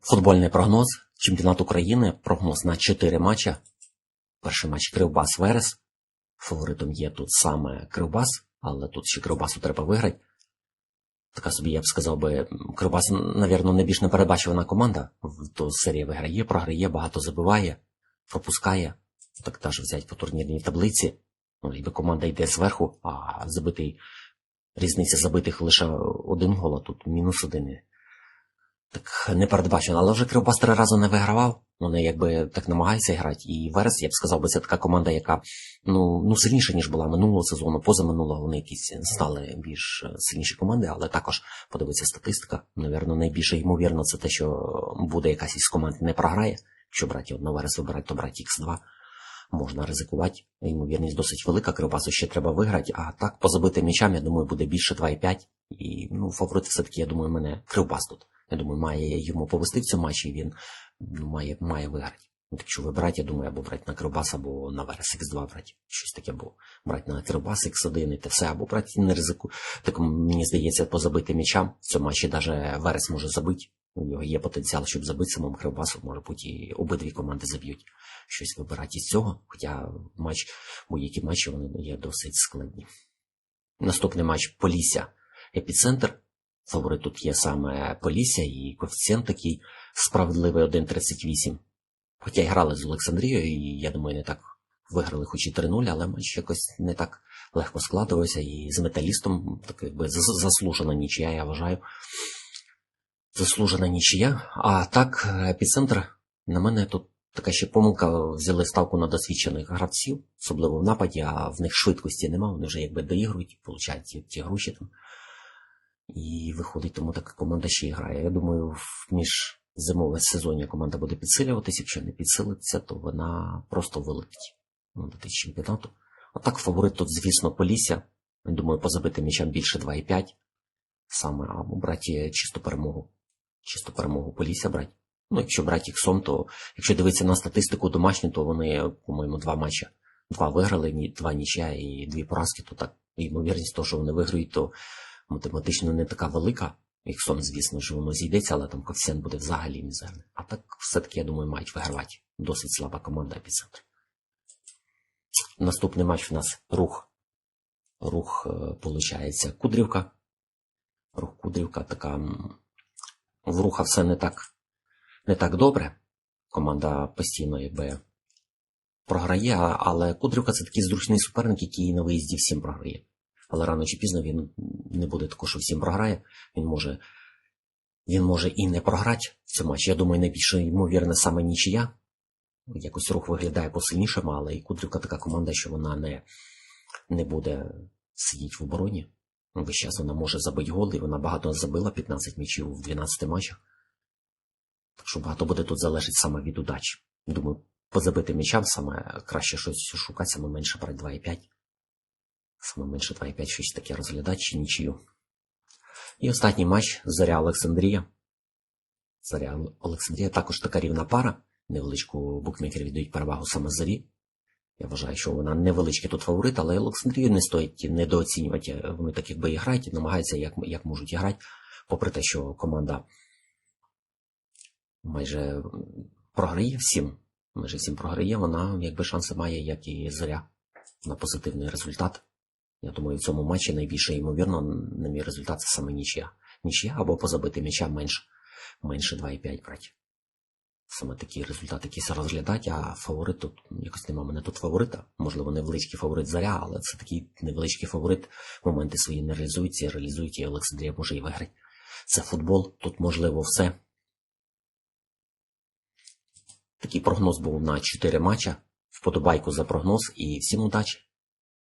Футбольний прогноз. Чемпіонат України. Прогноз на 4 матча. Перший матч Кривбас Верес. Фаворитом є тут саме Кривбас, але тут ще Кривбасу треба виграти. Така собі, я б сказав би, Кривбас, навірно, найбільш непередбачувана команда. То серія виграє, програє, багато забиває, пропускає. Так теж взять по турнірній таблиці. Ну, якби команда йде зверху, а забитий різниця забитих лише один гол, а тут мінус один. Так не передбачено, але вже Кривбас три рази не вигравав. Вони якби так намагаються грати. І Верес, я б сказав, це така команда, яка ну, ну сильніша, ніж була минулого сезону, позаминулого вони якісь стали більш е, сильніші команди, але також подивиться статистика. Навірно, найбільше ймовірно, це те, що буде якась із команд не програє. Якщо брати одна Верес вибирати, то брати Х2 можна ризикувати. Ймовірність досить велика, Кривбасу ще треба виграти, а так по забитим м'ячам, я думаю, буде більше 2,5. І ну, фаворит все-таки, я думаю, мене Кривбас тут. Я думаю, має йому повести в цьому матчі, і він ну, має, має виграти. Якщо вибирати, я думаю, або брати на Кривбас, або на Верес Х2 брати. Щось таке, або брати на Кривбас Х1 і те все, або брати не ризику. Так мені здається, по забитим м'ячам в цьому матчі навіть Верес може забити. У нього є потенціал, щоб забити самому Кривбасу, може бути, і обидві команди заб'ють щось вибирати із цього. Хоча матч, будь-які матчі вони є досить складні. Наступний матч Полісся Епіцентр. Фаворит тут є саме Полісся і коефіцієнт такий справедливий 1,38. Хоча й грали з Олександрією, і я думаю, не так виграли хоч і 3-0, але матч якось не так легко складувався. І з металістом так якби заслужена нічия, я вважаю. Заслужена нічия. А так, епіцентр, на мене тут така ще помилка, взяли ставку на досвідчених гравців, особливо в нападі, а в них швидкості нема, вони вже якби доігрують, получають ті гроші там. І виходить, тому така команда ще й грає. Я думаю, в між зимове сезонні команда буде підсилюватися. Якщо не підсилиться, то вона просто вилетить до чемпіонату. А так фаворит тут, звісно, Полісся. Я думаю, по забитим м'ячам більше 2,5. Саме або брати чисту перемогу. Чисту перемогу Полісся брати. Ну, якщо брати іксом, то якщо дивитися на статистику домашню, то вони, по-моєму, два матчі. Два виграли, два нічия і дві поразки, то так ймовірність того, що вони виграють, то математично не така велика. Іксом, звісно ж, воно зійдеться, але там коефіцієнт буде взагалі мізерний. А так, все-таки, я думаю, мають вигравати. Досить слаба команда епіцентр. Наступний матч в нас рух. Рух, е, получається, Кудрівка. Рух Кудрівка така. В руха все не так, не так добре. Команда постійно якби програє, але Кудрівка це такий зручний суперник, який на виїзді всім програє. Але рано чи пізно він не буде такого, що всім програє. Він може, він може і не програти в цьому матчі. Я думаю, найбільше ймовірне саме нічия. Якось рух виглядає посильнішим, але і Кудрівка така команда, що вона не, не буде сидіти в обороні. Весь час вона може забити гол, і вона багато забила 15 м'ячів в 12 матчах. Так що багато буде тут залежить саме від удачі. Думаю, по забитим м'ячам саме краще щось шукати, саме менше брати 2,5. Саме менше 2,5 щось таке розглядати чи нічию. І останній матч Зоря Олександрія. Зоря Олександрія також така рівна пара. Невеличку букмекери віддають перевагу саме зорі. Я вважаю, що вона невеличкий тут фаворит, але Олександрію не стоїть недооцінювати. Вони так якби і грають, і намагаються як, як можуть грати, попри те, що команда майже програє всім. Майже всім програє, вона якби шанси має, як і зоря, на позитивний результат. Я думаю, в цьому матчі найбільше ймовірно, на мій результат, це саме нічия. Нічия або позабити м'яча менше, менше 2,5 брати. Саме такі результати якісь розглядати, а фаворит тут якось нема мене тут фаворита. Можливо, невеличкий фаворит заря, але це такий невеличкий фаворит. Моменти свої не реалізуються, реалізують і Олександрія може і виграти. Це футбол, тут можливо все. Такий прогноз був на 4 матча. Вподобайку за прогноз і всім удачі!